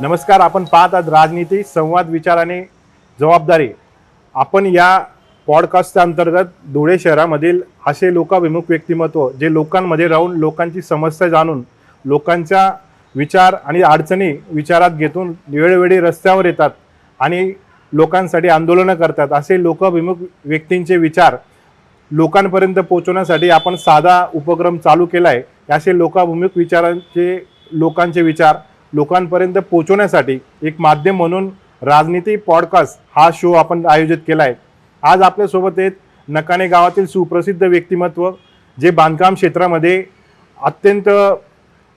नमस्कार आपण पाहत आहात राजनीती संवाद विचार आणि जबाबदारी. आपण या पॉडकास्टच्या अंतर्गत धुळे शहरामधील असे लोकाभिमुख व्यक्तिमत्व जे लोकांमध्ये राहून लोकांची समस्या जाणून लोकांच्या विचार आणि अडचणी विचारात घेतून वेळोवेळी रस्त्यावर येतात आणि लोकांसाठी आंदोलनं करतात असे लोकाभिमुख व्यक्तींचे विचार लोकांपर्यंत पोहोचवण्यासाठी आपण साधा उपक्रम चालू केला आहे असे लोकाभिमुख विचारांचे लोकांचे विचार लोकांपर्यंत पोहोचवण्यासाठी एक माध्यम म्हणून राजनीती पॉडकास्ट हा शो आपण आयोजित केला आहे आज आपल्यासोबत आहेत नकाने गावातील सुप्रसिद्ध व्यक्तिमत्व जे बांधकाम क्षेत्रामध्ये अत्यंत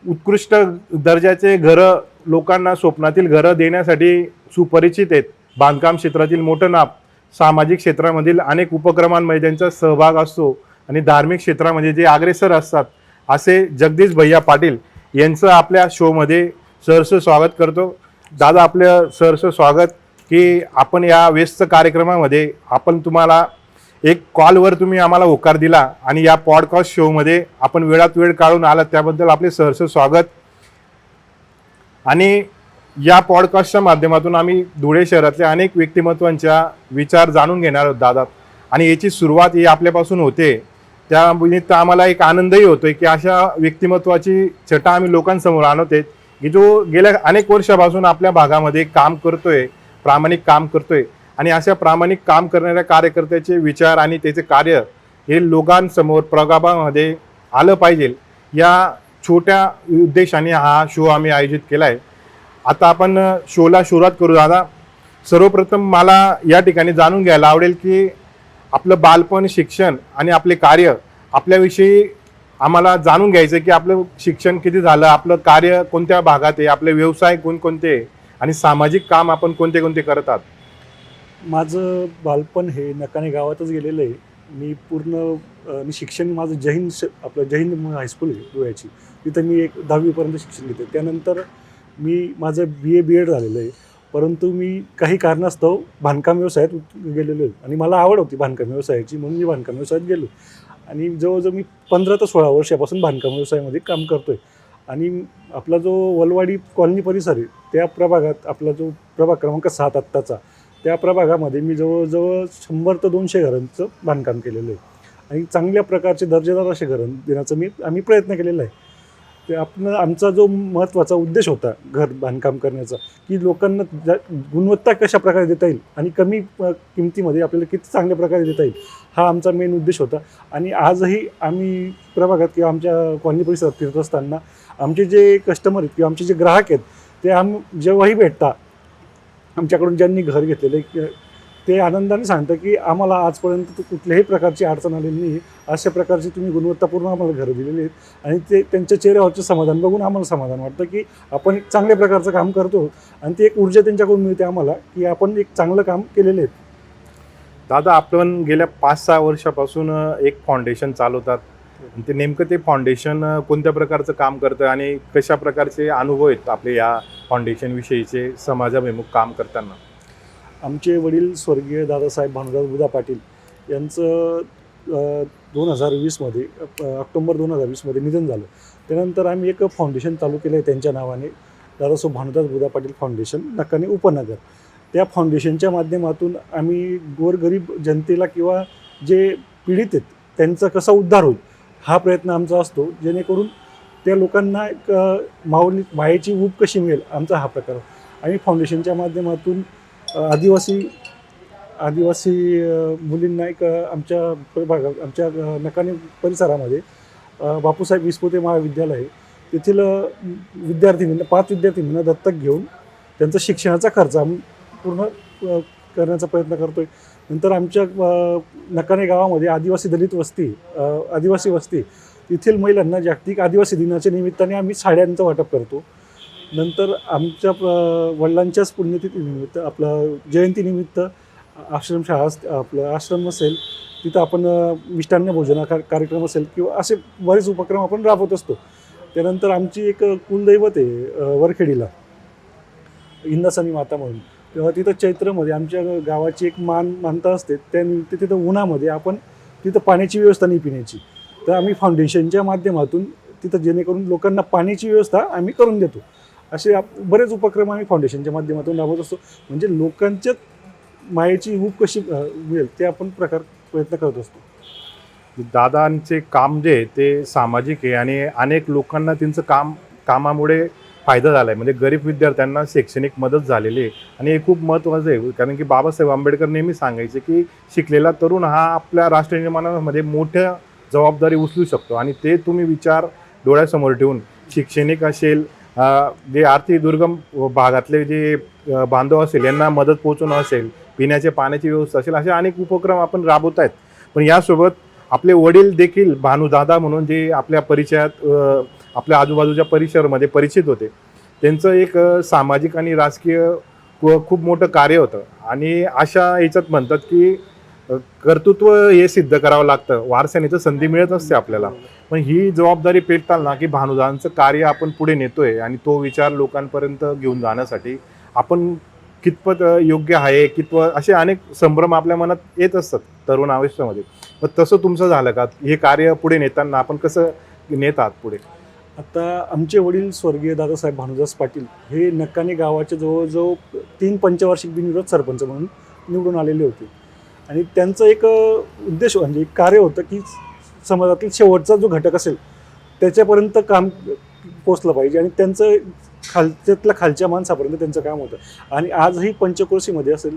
उत्कृष्ट दर्जाचे घरं लोकांना स्वप्नातील घरं देण्यासाठी सुपरिचित आहेत. बांधकाम क्षेत्रातील मोठं नाप सामाजिक क्षेत्रामधील अनेक उपक्रमांमध्ये त्यांचा सहभाग असतो आणि धार्मिक क्षेत्रामध्ये जे अग्रेसर असतात असे जगदीश भैया पाटील यांचं आपल्या शोमध्ये सहर्ष स्वागत करतो. दादा आपलं सहर्ष स्वागत की आपण या व्यस्त कार्यक्रमामध्ये आपण तुम्हाला एक कॉलवर तुम्ही आम्हाला होकार दिला आणि या पॉडकास्ट शोमध्ये आपण वेळात वेळ काढून आलात त्याबद्दल आपले सहर्ष स्वागत. आणि या पॉडकास्टच्या माध्यमातून आम्ही धुळे शहरातल्या अनेक व्यक्तिमत्वांच्या विचार जाणून घेणार आहोत दादा. आणि याची सुरुवात ही आपल्यापासून होते. त्या निमित्त आम्हाला एक आनंदही होतोय की अशा व्यक्तिमत्वाची छटा आम्ही लोकांसमोर आणत आहे की जो गेल्या अनेक वर्षापासून आपल्या भागामध्ये काम करतोय प्रामाणिक काम करतोय आणि अशा प्रामाणिक काम करणाऱ्या कार्यकर्त्याचे विचार आणि त्याचे कार्य हे लोकांसमोर प्रगाभामध्ये आलं पाहिजे. या छोट्या उद्देशाने हा शो आम्ही आयोजित केला आहे आता आपण शोला सुरुवात करू दादा. सर्वप्रथम मला या ठिकाणी जाणून घ्यायला आवडेल की आपलं बालपण शिक्षण आणि आपले कार्य आपल्याविषयी आम्हाला जाणून घ्यायचं आहे की आपलं शिक्षण किती झालं आपलं कार्य कोणत्या भागात आहे आपले व्यवसाय कोणकोणते आहे आणि सामाजिक काम आपण कोणते कोणते करत आहात? माझं बालपण हे नकाने गावातच गेलेलं आहे. मी पूर्ण मी शिक्षण माझं जैन आपलं जैन हायस्कूल आहे धुळ्याची तिथं मी एक दहावीपर्यंत शिक्षण घेते त्यानंतर मी माझं बी ए बी एड झालेलं आहे. परंतु मी काही कारणास्तव बांधकाम व्यवसायात गेलेलो आहे. आणि मला आवड होती बांधकाम व्यवसायाची म्हणून मी बांधकाम व्यवसायात गेलो. आणि जवळजवळ मी पंधरा ते सोळा वर्षापासून बांधकाम व्यवसायामध्ये काम करतो आहे आणि आपला जो वलवाडी कॉलनी परिसर आहे त्या प्रभागात आपला जो प्रभाग क्रमांक सात आत्ताचा त्या प्रभागामध्ये मी जवळजवळ शंभर ते दोनशे घरांचं बांधकाम केलेलं आहे. आणि चांगल्या प्रकारचे दर्जेदार असे घरं देण्याचा मी आम्ही प्रयत्न केलेला आहे. ते आपण आमचा जो महत्त्वाचा उद्देश होता घर बांधकाम करण्याचा की लोकांना गुणवत्ता कशा प्रकारे देता येईल आणि कमी किमतीमध्ये आपल्याला किती चांगल्या प्रकारे देता येईल हा आमचा मेन उद्देश होता. आणि आजही आम्ही प्रभागात किंवा आमच्या कॉलनी परिसरात फिरत असताना आमचे जे कस्टमर आहेत किंवा आमचे जे ग्राहक आहेत ते आम जेव्हाही भेटता आमच्याकडून ज्यांनी घर घेतलेले ते आनंदाने सांगतं की आम्हाला आजपर्यंत कुठल्याही प्रकारची अडचण आलेली नाही. अशा प्रकारची तुम्ही गुणवत्तापूर्ण आम्हाला घरं दिलेली आहेत. आणि ते त्यांच्या चेहऱ्यावरचं समाधान बघून आम्हाला समाधान वाटतं की आपण एक चांगल्या प्रकारचं काम करतो आणि ती एक ऊर्जा त्यांच्याकडून मिळते आम्हाला की आपण एक चांगलं काम केलेलं आहे. दादा आपण गेल्या पाच सहा वर्षापासून एक फाउंडेशन चालवतात. आणि ते नेमकं ते फाउंडेशन कोणत्या प्रकारचं काम करतं आणि कशा प्रकारचे अनुभव आहेत आपले या फाउंडेशन विषयीचे समाजाभिमुख काम करताना? आमचे वडील स्वर्गीय दादासाहेब भानुदास बुधा पाटील यांचं दोन हजार वीसमध्ये ऑक्टोंबर दोन हजार वीसमध्ये निधन झालं. त्यानंतर आम्ही एक फाउंडेशन चालू केलं आहे त्यांच्या नावाने दादासाहेब भानुदास बुधा पाटील फाउंडेशन नकाने उपनगर. त्या फाउंडेशनच्या माध्यमातून आम्ही गोरगरीब जनतेला किंवा जे पीडित आहेत त्यांचा कसा उद्धार होईल हा प्रयत्न आमचा असतो. जेणेकरून त्या लोकांना एक माऊली मायेची ऊब कशी मिळेल आमचा हा प्रकार. आणि फाउंडेशनच्या माध्यमातून आदिवासी आदिवासी मुलींना एक आमच्या प्रभागात आमच्या नकाने परिसरामध्ये बापूसाहेब विस्पोते महाविद्यालय आहे. तेथील विद्यार्थिनींना पाच विद्यार्थिनींना दत्तक घेऊन त्यांचा शिक्षणाचा खर्च आम्ही पूर्ण करण्याचा प्रयत्न करतो आहे नंतर आमच्या नकाने गावामध्ये आदिवासी दलित वस्ती आदिवासी वस्ती तेथील महिलांना जागतिक आदिवासी दिनाच्या निमित्ताने आम्ही साड्यांचं वाटप करतो नंतर आमच्या वडिलांच्याच पुण्यतिथीनिमित्त आपलं जयंतीनिमित्त आश्रमशाळा अस- आपलं आश्रम असेल तिथं आपण मिष्टान्न भोजना का कार्यक्रम असेल किंवा असे बरेच उपक्रम आपण राबवत असतो. त्यानंतर आमची एक कुलदैवत आहे वरखेडीला इंदासानी माता म्हणून. तेव्हा तिथं चैत्रमध्ये आमच्या गावाची एक मान मानता असते त्यानिमित्त तिथं उन्हामध्ये आपण तिथं पाण्याची व्यवस्था नाही पिण्याची. तर आम्ही फाउंडेशनच्या माध्यमातून तिथं जेणेकरून लोकांना पाण्याची व्यवस्था आम्ही करून देतो. असे आप बरेच उपक्रम आम्ही फाउंडेशनच्या माध्यमातून राबवत असतो. म्हणजे लोकांच्या मायेची हूप कशी मिळेल ते आपण प्रकार प्रयत्न करत असतो. दादांचे काम जे आहे ते सामाजिक आहे आणि अनेक लोकांना त्यांचं काम कामामुळे फायदा झाला आहे म्हणजे गरीब विद्यार्थ्यांना शैक्षणिक मदत झालेली आहे. आणि हे खूप महत्त्वाचं आहे कारण की बाबासाहेब आंबेडकर नेहमी सांगायचे की शिकलेला तरुण हा आपल्या राष्ट्र निर्माणामध्ये मोठ्या जबाबदारी उचलू शकतो. आणि ते तुम्ही विचार डोळ्यासमोर ठेवून शैक्षणिक असेल जे आर्थिक दुर्गम भागातले जे बांधव असेल यांना मदत पोहोचवणं असेल पिण्याच्या पाण्याची व्यवस्था असेल असे अनेक उपक्रम आपण राबवत आहेत. पण यासोबत आपले वडील देखील भानुदादा म्हणून जे आपल्या परिचयात आपल्या आजूबाजूच्या परिसरामध्ये परिचित होते. त्यांचं एक सामाजिक आणि राजकीय व खूप मोठं कार्य होतं. आणि अशा याच्यात म्हणतात की कर्तृत्व हे सिद्ध करावं लागतं. वारसाने तर संधी मिळत असते आपल्याला. पण ही जबाबदारी पेटताना की भानुदांचं कार्य आपण पुढे नेतोय आणि तो विचार लोकांपर्यंत घेऊन जाण्यासाठी आपण कितपत योग्य आहे कितपत असे अनेक संभ्रम आपल्या मनात येत असतात तरुण आयुष्यामध्ये. पण तसं तुमचं झालं का? हे कार्य पुढे नेताना आपण कसं नेत आहात पुढे? आता आमचे वडील स्वर्गीय दादासाहेब भानुदास पाटील हे नक्काने गावाच्या जवळजवळ तीन पंचवार्षिक बिनविरोध सरपंच म्हणून निवडून आलेले होते. आणि त्यांचं एक उद्देश म्हणजे एक कार्य होतं की समाजातील शेवटचा जो घटक असेल त्याच्यापर्यंत काम पोचलं पाहिजे आणि त्यांचं खालच्यातल्या खालच्या माणसापर्यंत त्यांचं काम होतं. आणि आजही पंचक्रोशीमध्ये असेल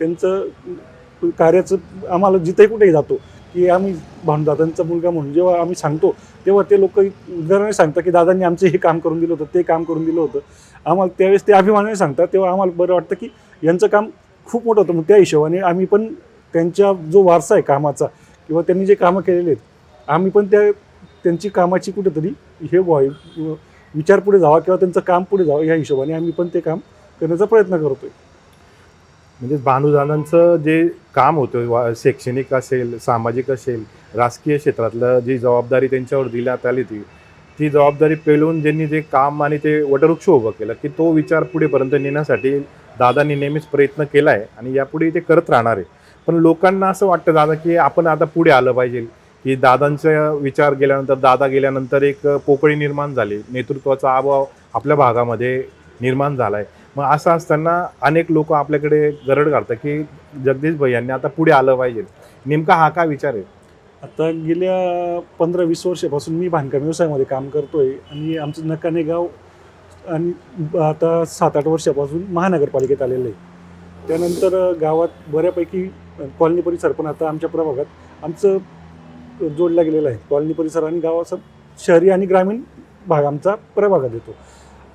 त्यांचं कार्याचं आम्हाला जिथेही कुठेही जातो की आम्ही भानुदादांचा मुलगा म्हणून जेव्हा आम्ही सांगतो तेव्हा ते लोक उदाहरणाने सांगतात की दादांनी आमचं हे काम करून दिलं होतं ते काम करून दिलं होतं. आम्हाला त्यावेळेस ते अभिमानाने सांगतात तेव्हा आम्हाला बरं वाटतं की यांचं काम खूप मोठं होतं. मग त्या हिशोबाने आम्ही पण त्यांच्या जो वारसा आहे कामाचा किंवा त्यांनी जे कामं केलेले आहेत आम्ही पण त्या त्यांची कामाची कुठेतरी हे व्हावी विचार पुढे जावा किंवा त्यांचं काम पुढे जावं या हिशोबाने आम्ही पण ते काम करण्याचा प्रयत्न करतोय. म्हणजे भानुदानांचं जे काम होतं शैक्षणिक असेल सामाजिक असेल राजकीय क्षेत्रातलं जी जबाबदारी त्यांच्यावर दिल्यात आली ती ती जबाबदारी पेलवून ज्यांनी जे काम आणि ते वटवृक्ष उभं केलं की तो विचार पुढेपर्यंत नेण्यासाठी दादांनी नेहमीच प्रयत्न केला आहे आणि यापुढे ते करत राहणार आहे. पण लोकांना असं वाटतं दादा की आपण आता पुढे आलं पाहिजे. की दादांचा विचार गेल्यानंतर दादा गेल्यानंतर एक पोकळी निर्माण झाली. नेतृत्वाचा अभाव आपल्या भागामध्ये निर्माण झाला आहे मग असं असताना अनेक लोक आपल्याकडे गरड घालतात की जगदीश भाई यांनी आता पुढे आलं पाहिजे. नेमका हा काय विचार आहे? आता गेल्या पंधरा वीस वर्षापासून मी बांधकाम व्यवसायामध्ये काम करतोय आणि आमचं नकाने गाव आणि आता सात आठ वर्षापासून महानगरपालिकेत आलेलं आहे. त्यानंतर गावात बऱ्यापैकी कॉलनी परिसर पण आता आमच्या प्रभागात. आमचं जोडला गेलेला आहे. कॉलनी परिसर आणि गावाचा शहरी आणि ग्रामीण भाग आमचा प्रभागात येतो.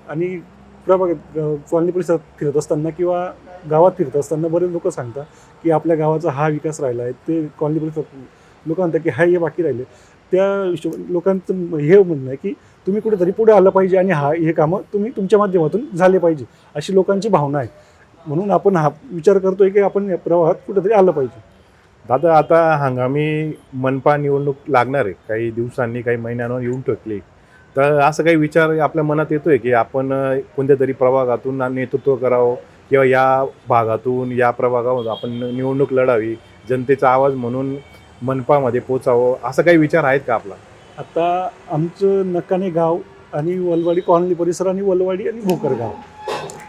आणि प्रभागात कॉलनी परिसरात फिरत असताना किंवा गावात फिरत असताना बरेच लोक सांगतात की आपल्या गावाचा हा विकास राहिला आहे. ते कॉलनी परिसरात लोक म्हणतात की हा हे बाकी राहिले. त्या हिशोब लोकांचं हे म्हणणं आहे की तुम्ही कुठेतरी पुढे आलं पाहिजे आणि हा हे कामं तुम्ही तुमच्या माध्यमातून झाले पाहिजे अशी लोकांची भावना आहे. म्हणून आपण हा विचार करतोय की आपण या प्रवाहात कुठेतरी आलं पाहिजे. दादा आता हंगामी मनपा निवडणूक लागणार आहे. काही दिवसांनी काही महिन्यांवर येऊन ठकली तर असं काही विचार आपल्या मनात येतोय की आपण कोणत्या तरी प्रभागातून नेतृत्व करावं किंवा या भागातून या प्रभागामधून आपण निवडणूक लढावी जनतेचा आवाज म्हणून मनपामध्ये पोचावं असं काही विचार आहेत का आपला? आता आमचं नकाने गाव आणि वलवाडी कॉलनी परिसर आणि वलवाडी आणि भोकर गाव.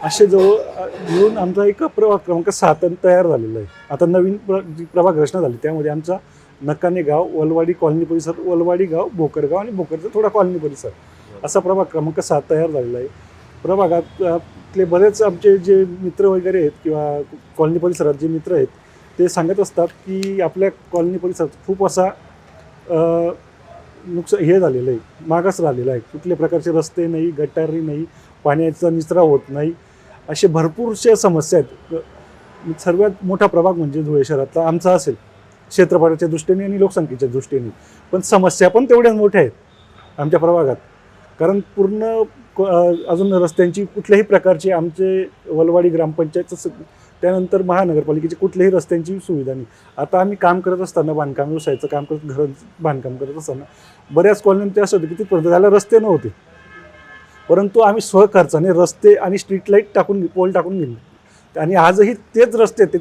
असे जवळ अ, मिळून आमचा एक प्रभाग क्रमांक सात तयार झालेला आहे. आता नवीन प्र जी प्रभाग रचना झाली त्यामध्ये आमचा नकाने गाव वलवाडी कॉलनी परिसर वलवाडी गाव भोकरगाव आणि भोकरचा थोडा कॉलनी परिसर. असा प्रभाग क्रमांक सात तयार झालेला आहे. प्रभागात बरेच आमचे जे मित्र वगैरे आहेत किंवा कॉलनी परिसरात जे मित्र आहेत ते सांगत असतात की आपल्या कॉलनी परिसरात खूप असा नुकसान हे झालेलं आहे मागास राहिलेला आहे. कुठल्या प्रकारचे रस्ते नाही गटारी नाही पाण्याचा निचरा होत नाही. असे भरपूरशा समस्या आहेत. सर्वात मोठा प्रभाग म्हणजे धुळे शहरातला आमचा असेल. क्षेत्रफळाच्या दृष्टीने आणि लोकसंख्येच्या दृष्टीने. पण समस्या पण तेवढ्याच मोठ्या आहेत आमच्या प्रभागात. कारण पूर्ण क- अजून रस्त्यांची कुठल्याही प्रकारची आमचे वलवाडी ग्रामपंचायतचं त्यानंतर महानगरपालिकेची कुठल्याही रस्त्यांची सुविधा नाही. आता आम्ही काम करत असताना बांधकाम व्यवसायाचं काम करत घर बांधकाम करत असताना बऱ्याच कॉलनीमध्ये असं होतं की तिथपर्यंत त्याला रस्ते नव्हते. परंतु आम्ही स्वखर्चाने रस्ते आणि स्ट्रीट लाइट टाकून पोल टाकून गेले. आणि आजही तेच रस्ते ते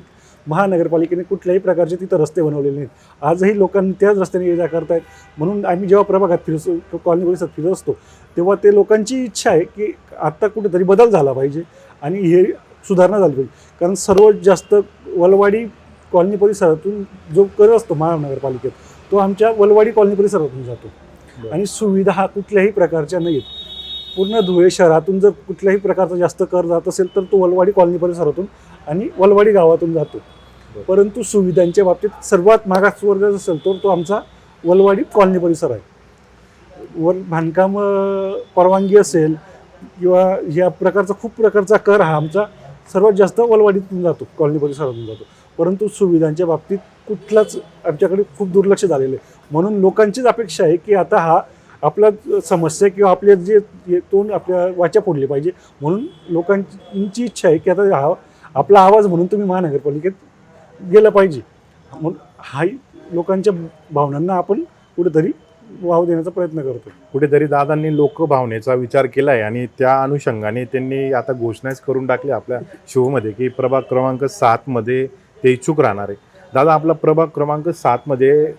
महानगरपालिकेने कुठल्याही प्रकारचे तिथं रस्ते बनवलेले नाहीत. आजही लोकांनी त्याच रस्त्याने ये जा करतायत. म्हणून आम्ही जेव्हा प्रभागात फिरतो कॉलनी परिसरात फिरत असतो तेव्हा ते लोकांची इच्छा आहे की आत्ता कुठेतरी बदल झाला पाहिजे आणि हे सुधारणा झाली पाहिजे. कारण सर्वात जास्त वलवाडी कॉलनी परिसरातून जो कर असतो महानगरपालिकेत तो आमच्या वलवाडी कॉलनी परिसरातून जातो. आणि सुविधा हा कुठल्याही प्रकारच्या नाही आहेत पूर्ण धुळे शहरातून जर कुठल्याही प्रकारचा जास्त कर जात असेल तर तो वलवाडी कॉलनी परिसरातून आणि वलवाडी गावातून जातो. परंतु सुविधांच्या बाबतीत सर्वात मागासवर्ग असेल तर तो आमचा वलवाडी कॉलनी परिसर आहे. वर बांधकाम परवानगी असेल किंवा या प्रकारचा खूप प्रकारचा कर हा आमचा सर्वात जास्त वलवाडीतून जातो कॉलनी परिसरातून जातो. परंतु सुविधांच्या बाबतीत कुठलाच आमच्याकडे खूप दुर्लक्ष झालेलं आहे. म्हणून लोकांचीच अपेक्षा आहे की आता हा आपला समस्या किंवा आपले जे तोंड आपल्या वाचा फोडली पाहिजे. म्हणून लोकांची इच्छा आहे की आता हा आपला आवाज म्हणून तुम्ही महानगरपालिकेत गेलं पाहिजे. मग हाही लोकांच्या भावनांना आपण कुठेतरी वाव देण्याचा प्रयत्न करतो कुठेतरी दादांनी लोकभावनेचा विचार केला आहे आणि त्या अनुषंगाने त्यांनी आता घोषणाच करून टाकली आपल्या शोमध्ये की प्रभाग क्रमांक सातमध्ये ते इच्छुक राहणार आहे. दादा आपला प्रभाग क्रमांक सातमध्ये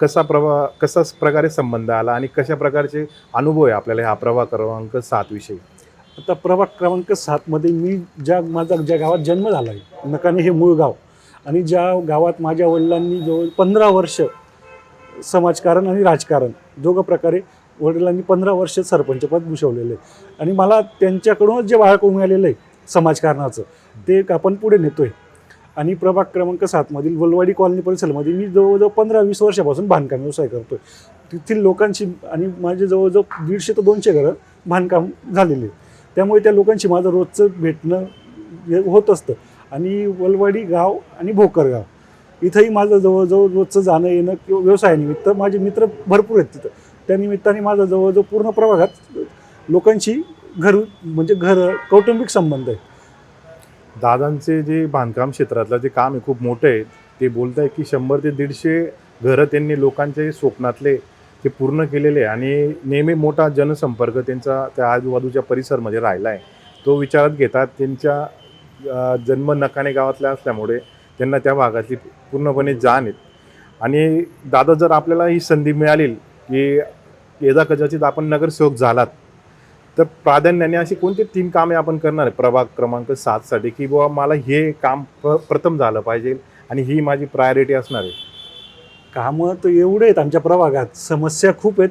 कसा प्रवा कसा प्रकारे संबंध आला आणि कशा प्रकारचे अनुभव आहे आपल्याला ह्या प्रवाह क्रमांक सात विषयी? आता प्रभाग क्रमांक सातमध्ये मी ज्या माझा ज्या गावात जन्म झाला आहे नकाने हे मूळ गाव आणि ज्या गावात माझ्या वडिलांनी जवळ पंधरा वर्ष समाजकारण आणि राजकारण दोघं प्रकारे वडिलांनी पंधरा वर्ष सरपंचपद भूषवलेलं आहे. आणि मला त्यांच्याकडूनच जे बाळकं मिळालेलं आहे समाजकारणाचं ते एक आपण पुढे नेतो आहे आणि प्रभाग क्रमांक सातमधील वलवाडी कॉलनी परिसरामध्ये मी जवळजवळ पंधरा वीस वर्षापासून बांधकाम व्यवसाय करतो आहे तेथील लोकांशी आणि माझे जवळजवळ दीडशे ते दोनशे घरं बांधकाम झालेले. आहेत त्यामुळे त्या लोकांशी माझं रोजचं भेटणं हे होत असतं. आणि वलवाडी गाव आणि भोकर गाव इथंही माझं जवळजवळ रोजचं जाणं येणं किंवा व्यवसायानिमित्त माझे मित्र भरपूर आहेत तिथं. त्यानिमित्ताने माझा माझं जवळजवळ पूर्ण प्रभागात लोकांशी घर म्हणजे घर कौटुंबिक संबंध आहे दादांचे जे बांधकाम क्षेत्रातलं जे काम आहे खूप मोठं आहे ते बोलत आहे की शंभर ते दीडशे घरं त्यांनी लोकांचे स्वप्नातले ते पूर्ण केलेले आहे. आणि नेहमी मोठा जनसंपर्क त्यांचा त्या आजूबाजूच्या परिसरमध्ये राहिला आहे. तो विचारात घेतात त्यांच्या जन्म नकाने गावातल्या असल्यामुळे त्यांना त्या भागातली पूर्णपणे जाण आहेत आणि दादा जर आपल्याला ही संधी मिळाली की यदा कदाचित आपण नगरसेवक झालात तर प्राधान्याने अशी कोणती तीन कामे आपण करणार आहे? प्रभाग क्रमांक सातसाठी की बाबा मला हे काम प्र प्रथम झालं पाहिजे आणि ही माझी प्रायोरिटी असणार आहे. कामं तर एवढे आहेत आमच्या प्रभागात. समस्या खूप आहेत.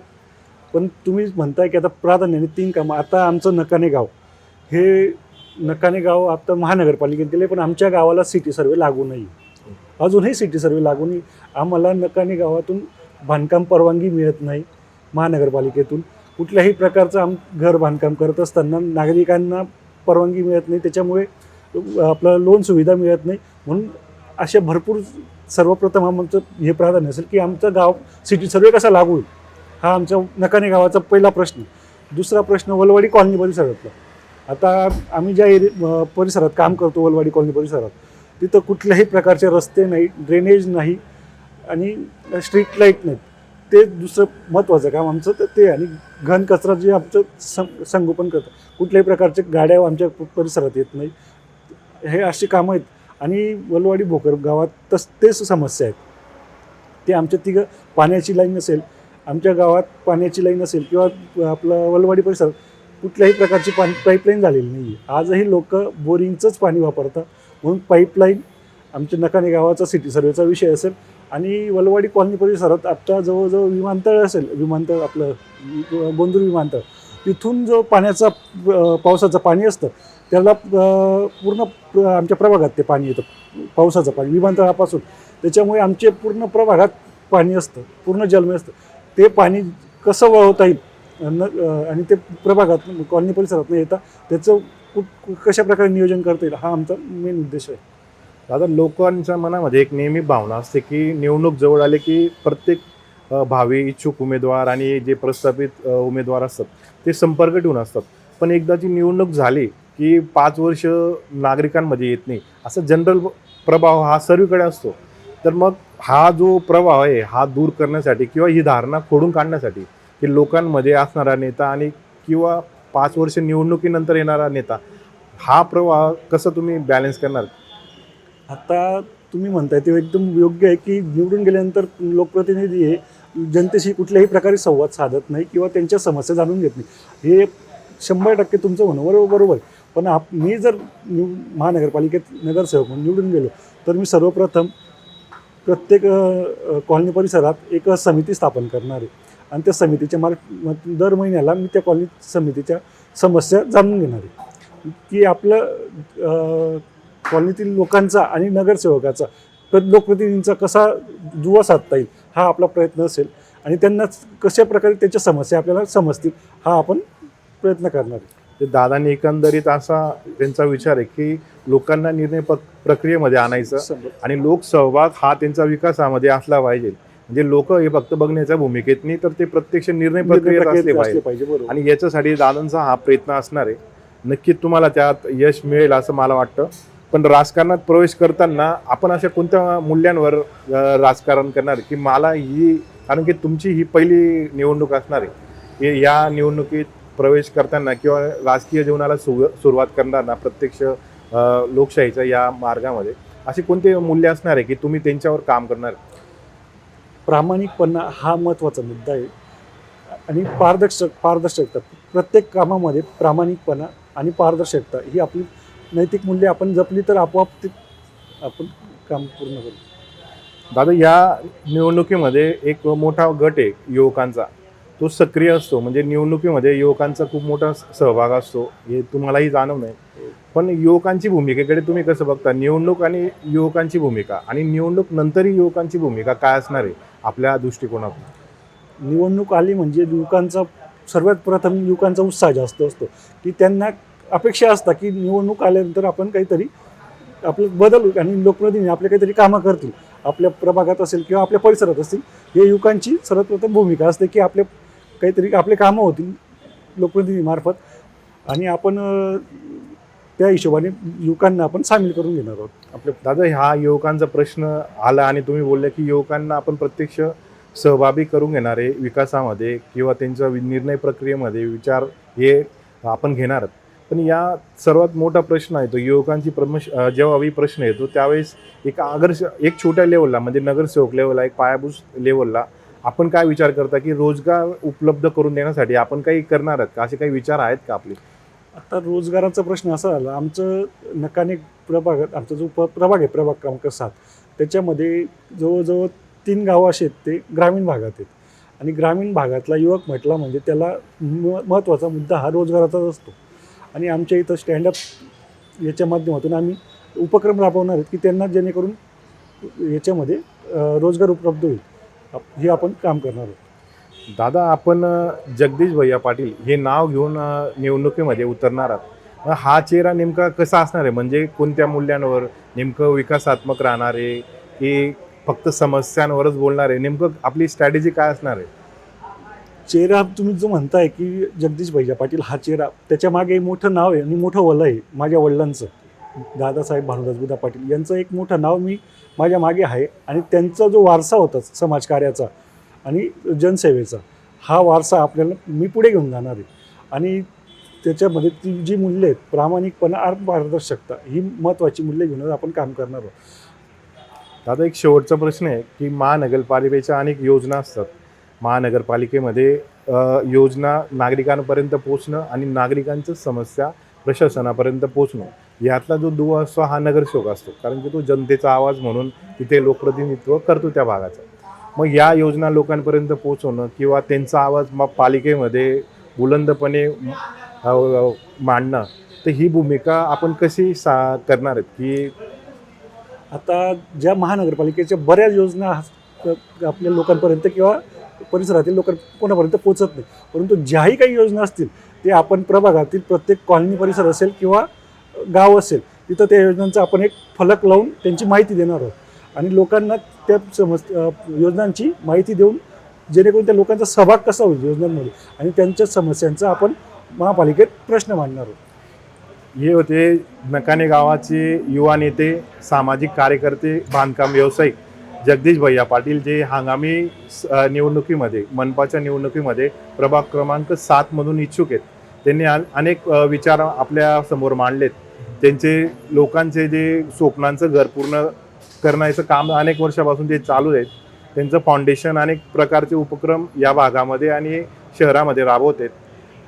पण तुम्ही म्हणताय की आता प्राधान्याने तीन कामं. आता आमचं नकाने गाव हे नकाने गाव आता महानगरपालिकेने दिले पण आमच्या गावाला सिटी सर्वे लागू नाही अजूनही सिटी सर्वे लागू नाही. आम्हाला नकाने गावातून बांधकाम परवानगी मिळत नाही महानगरपालिकेतून. कुठल्याही प्रकारचं आम घर बांधकाम करत असताना नागरिकांना परवानगी मिळत नाही. त्याच्यामुळे आपलं लोन सुविधा मिळत नाही. म्हणून अशा भरपूर सर्वप्रथम आमचं हे प्राधान्य असेल की आमचं गाव सिटी सर्वे कसा लागू होईल? हा आमच्या नकाने गावाचा पहिला प्रश्न. दुसरा प्रश्न वलवाडी कॉलनी परिसरातला. आता आम्ही ज्या एरि परिसरात काम करतो वलवाडी कॉलनी परिसरात तिथं कुठल्याही प्रकारचे रस्ते नाही ड्रेनेज नाही आणि स्ट्रीट लाइट नाहीत. ते दुसरं महत्त्वाचं काम आमचं तर ते आणि घन कचरा जे आमचं सं संगोपन करतं. कुठल्याही प्रकारचे गाड्या आमच्या परिसरात येत नाही. हे अशी कामं आहेत. आणि वलवाडी भोकर गावात तस तेच समस्या आहेत. ते आमच्या तिघं पाण्याची लाईन नसेल आमच्या गावात पाण्याची लाईन असेल किंवा आपलं वलवाडी परिसर कुठल्याही प्रकारची पाणी पाईपलाईन झालेली नाही आहे आजही लोक बोरिंगचंच पाणी वापरतात. म्हणून पाईपलाईन आमच्या नकाने गावाचा सिटी सर्वेचा विषय असेल आणि वलवाडी कॉलनी परिसरात आत्ता जवळजवळ विमानतळ असेल विमानतळ आपलं बोंदूर विमानतळ तिथून जो पाण्याचा पावसाचं पाणी असतं त्याला पूर्ण आमच्या प्रभागात ते पाणी येतं पावसाचं पाणी विमानतळापासून. त्याच्यामुळे आमचे पूर्ण प्रभागात पाणी असतं पूर्ण जलमय असतं. ते पाणी कसं वळवता येईल न आणि ते प्रभागात कॉलनी परिसरात न येता त्याचं कशा प्रकारे नियोजन करता येईल हा आमचा मेन उद्देश आहे. दादा लोकांच्या मनामध्ये एक नेहमी भावना असते की निवडणूक जवळ आले की प्रत्येक भावी इच्छुक उमेदवार आणि जे प्रस्थापित उमेदवार असतात ते संपर्क ठेवून असतात. पण एकदाची निवडणूक झाली की पाच वर्ष नागरिकांमध्ये येत नाही असा जनरल प्रभाव हा सर्वीकडे असतो. तर मग हा जो प्रभाव आहे हा दूर करण्यासाठी किंवा ही धारणा खोडून काढण्यासाठी की लोकांमध्ये असणारा नेता आणि किंवा पाच वर्ष निवडणुकीनंतर येणारा नेता हा प्रवाह कसं तुम्ही बॅलन्स करणार? आता तुम्ही म्हणताय ते एकदम योग्य आहे की निवडून गेल्यानंतर लोकप्रतिनिधी हे जनतेशी कुठल्याही प्रकारे संवाद साधत नाही किंवा त्यांच्या समस्या जाणून घेत नाही. हे शंभर टक्के तुमचं म्हणणं बरोबर बरोबर पण आप मी जर निव महानगरपालिकेत नगरसेवक म्हणून निवडून गेलो तर मी सर्वप्रथम प्रत्येक कॉलनी परिसरात एक समिती स्थापन करणार आहे. आणि त्या समितीच्या मला दर महिन्याला मी त्या कॉलनी समितीच्या समस्या जाणून घेणार आहे. की आपलं कॉलनीतील लोकांचा आणि नगरसेवकाचा प्र- लोकप्रतिनिधींचा कसा दुवा साधता येईल हा आपला प्रयत्न असेल. आणि त्यांना कशा प्रकारे त्यांच्या समस्या आपल्याला समजतील हा आपण प्रयत्न करणार आहे. ते दादांनी एकंदरीत असा त्यांचा विचार आहे की लोकांना निर्णय प्रक- प्रक्रियेमध्ये आणायचं. आणि लोकसहभाग हा त्यांचा विकासामध्ये असला पाहिजे. म्हणजे लोक हे फक्त बघण्याच्या भूमिकेत नाही तर ते प्रत्यक्ष निर्णय प्रक्रियेत असले पाहिजे. आणि याच्यासाठी दादांचा हा प्रयत्न असणार आहे. नक्कीच तुम्हाला त्यात यश मिळेल असं मला वाटतं. पण राजकारणात प्रवेश करताना आपण अशा कोणत्या मूल्यांवर राजकारण करणार? की मला ही कारण की तुमची ही पहिली निवडणूक असणार आहे. हे या निवडणुकीत प्रवेश करताना किंवा राजकीय जीवनाला सु सुरुवात करताना प्रत्यक्ष लोकशाहीच्या या मार्गामध्ये असे कोणते मूल्य असणार आहे की तुम्ही त्यांच्यावर काम करणार प्रामाणिकपणा हा महत्त्वाचा मुद्दा आहे. आणि पारदर्शक पारदर्शकता प्रत्येक कामामध्ये प्रामाणिकपणा आणि पारदर्शकता ही आपली नैतिक मूल्ये आपण जपली तर आपोआप ते आपण काम पूर्ण करू. दादा या निवडणुकीमध्ये एक मोठा गट आहे युवकांचा. तो सक्रिय असतो. म्हणजे निवडणुकीमध्ये युवकांचा खूप मोठा सहभाग असतो. हे तुम्हालाही जाणवलं आहे. पण युवकांची भूमिकेकडे तुम्ही कसं बघता? निवडणूक आणि युवकांची भूमिका. आणि निवडणूक नंतरही युवकांची भूमिका काय असणार आहे? आपल्या दृष्टिकोनातून. निवडणूक आली म्हणजे युवकांचा सर्वात प्रथम युवकांचा उत्साह जास्त असतो. की त्यांना अपेक्षा असतात की निवडणूक आल्यानंतर आपण काहीतरी आपलं बदल आणि लोकप्रतिनिधी आपले काहीतरी कामं करतील आपल्या प्रभागात असेल किंवा आपल्या परिसरात असतील हे युवकांची सर्वप्रथम भूमिका असते की आपले काहीतरी आपले कामं होतील लोकप्रतिनिधीमार्फत आणि आपण त्या हिशोबाने युवकांना आपण सामील करून घेणार आहोत आपल्या दादा हा युवकांचा प्रश्न आला आणि तुम्ही बोलले की युवकांना आपण प्रत्यक्ष सहभागी करून घेणारे विकासामध्ये किंवा त्यांच्या निर्णय प्रक्रियेमध्ये विचार हे आपण घेणार आहोत. पण या सर्वात मोठा प्रश्न आहे तो युवकांची प्रमश जेव्हा ही प्रश्न येतो त्यावेळेस एक आदर्श एक छोट्या लेवलला म्हणजे नगरसेवक लेवलला एक पायाभूत लेवलला आपण काय विचार करता की रोजगार उपलब्ध करून देण्यासाठी आपण काही करणार आहात का? असे काही विचार आहेत का आपले? आता रोजगाराचा प्रश्न असा झाला आमचं नकाने प्रभागात आमचा जो प्रभाग आहे प्रभाग क्रमांक सात त्याच्यामध्ये जवळजवळ तीन गावं असे आहेत ते ग्रामीण भागात आहेत. आणि ग्रामीण भागातला युवक म्हटला म्हणजे त्याला म महत्त्वाचा मुद्दा हा रोजगाराचाच असतो. आणि आमच्या इथं स्टँडअप याच्या माध्यमातून आम्ही उपक्रम राबवणार आहेत की त्यांना जेणेकरून याच्यामध्ये रोजगार उपलब्ध होईल. हे आपण काम करणार आहोत. दादा आपण जगदीश भैया पाटील हे नाव घेऊन निवडणुकीमध्ये उतरणार आहात. हा चेहरा नेमका कसा असणार आहे? म्हणजे कोणत्या मूल्यांवर? नेमकं विकासात्मक राहणार आहे की फक्त समस्यांवरच बोलणार आहे? नेमकं आपली स्ट्रॅटेजी काय असणार आहे? चेहरा तुम्ही जो म्हणताय की जगदीश भैया पाटील हा चेहरा त्याच्यामागे मोठं नाव आहे आणि मोठं वलय आहे माझ्या वडिलांचं. दादासाहेब भानुदास बुधा पाटील यांचं एक मोठं नाव मी माझ्या मागे आहे आणि त्यांचा जो वारसा होता समाजकार्याचा आणि जनसेवेचा हा वारसा आपल्याला मी पुढे घेऊन जाणार आहे. आणि त्याच्यामध्ये ती जी मूल्य आहेत प्रामाणिकपणा आणि पारदर्शकता ही महत्त्वाची मूल्य घेऊन आपण काम करणार आहोत. दादा एक शेवटचा प्रश्न आहे की महानगरपालिकेच्या अनेक योजना असतात. महानगरपालिकेमध्ये योजना नागरिकांपर्यंत पोचणं आणि नागरिकांच्या समस्या प्रशासनापर्यंत पोचणं यातला जो दुवा असतो हा नगरसेवक असतो कारण की तो जनतेचा आवाज म्हणून तिथे लोकप्रतिनिधित्व करतो त्या भागाचा. मग या योजना लोकांपर्यंत पोचवणं किंवा त्यांचा आवाज मग पालिकेमध्ये बुलंदपणे मांडणं तर ही भूमिका आपण कशी सा करणार आहेत? की आता ज्या महानगरपालिकेच्या बऱ्याच योजना आपल्या लोकांपर्यंत किंवा परिसरातील लोक कोणापर्यंत पोचत नाही. परंतु ज्याही काही योजना असतील ते आपण प्रभागातील प्रत्येक कॉलनी परिसर असेल किंवा गाव असेल तिथं त्या योजनांचा आपण एक फलक लावून त्यांची माहिती देणार आहोत. आणि लोकांना त्या समज योजनांची माहिती देऊन जेणेकरून त्या लोकांचा सहभाग कसा होईल योजनांमध्ये आणि त्यांच्या समस्यांचा आपण महापालिकेत प्रश्न मांडणार आहोत. हे होते नकाने गावाचे युवा नेते सामाजिक कार्यकर्ते बांधकाम व्यावसायिक. जगदीश भैया पाटील जे हंगामी स- निवडणुकीमध्ये मनपाच्या निवडणुकीमध्ये प्रभाग क्रमांक सातमधून इच्छुक आहेत. त्यांनी अनेक विचार आपल्यासमोर मांडलेत. त्यांचे लोकांचे जे स्वप्नांचं घर पूर्ण करण्याचं काम अनेक वर्षापासून जे चालू आहेत त्यांचं फाउंडेशन अनेक प्रकारचे उपक्रम या भागामध्ये आणि शहरामध्ये राबवत आहेत.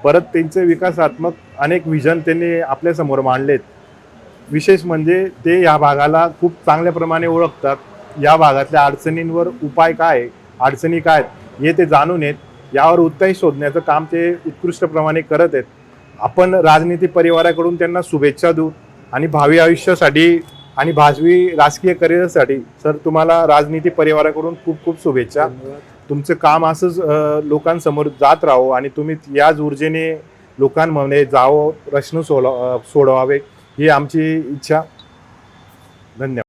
परत त्यांचे विकासात्मक अनेक विजन त्यांनी आपल्यासमोर मांडलेत. विशेष म्हणजे ते या भागाला खूप चांगल्या प्रमाणे ओळखतात. या भागातल्या अडचणींवर उपाय काय अडचणी काय हे ते जाणून येत यावर उत्तर शोधण्याचं काम ते उत्कृष्टप्रमाणे करत आहेत. आपण राजनीती परिवाराकडून त्यांना शुभेच्छा देऊ आणि भावी आयुष्यासाठी आणि भाजवी राजकीय करिअरसाठी सर तुम्हाला राजनीती परिवाराकडून खूप खूप शुभेच्छा. तुमचं काम असंच लोकांसमोर जात राहो आणि तुम्ही याच ऊर्जेने लोकांमध्ये जावं प्रश्न सोडव सोडवावे ही आमची इच्छा. धन्यवाद.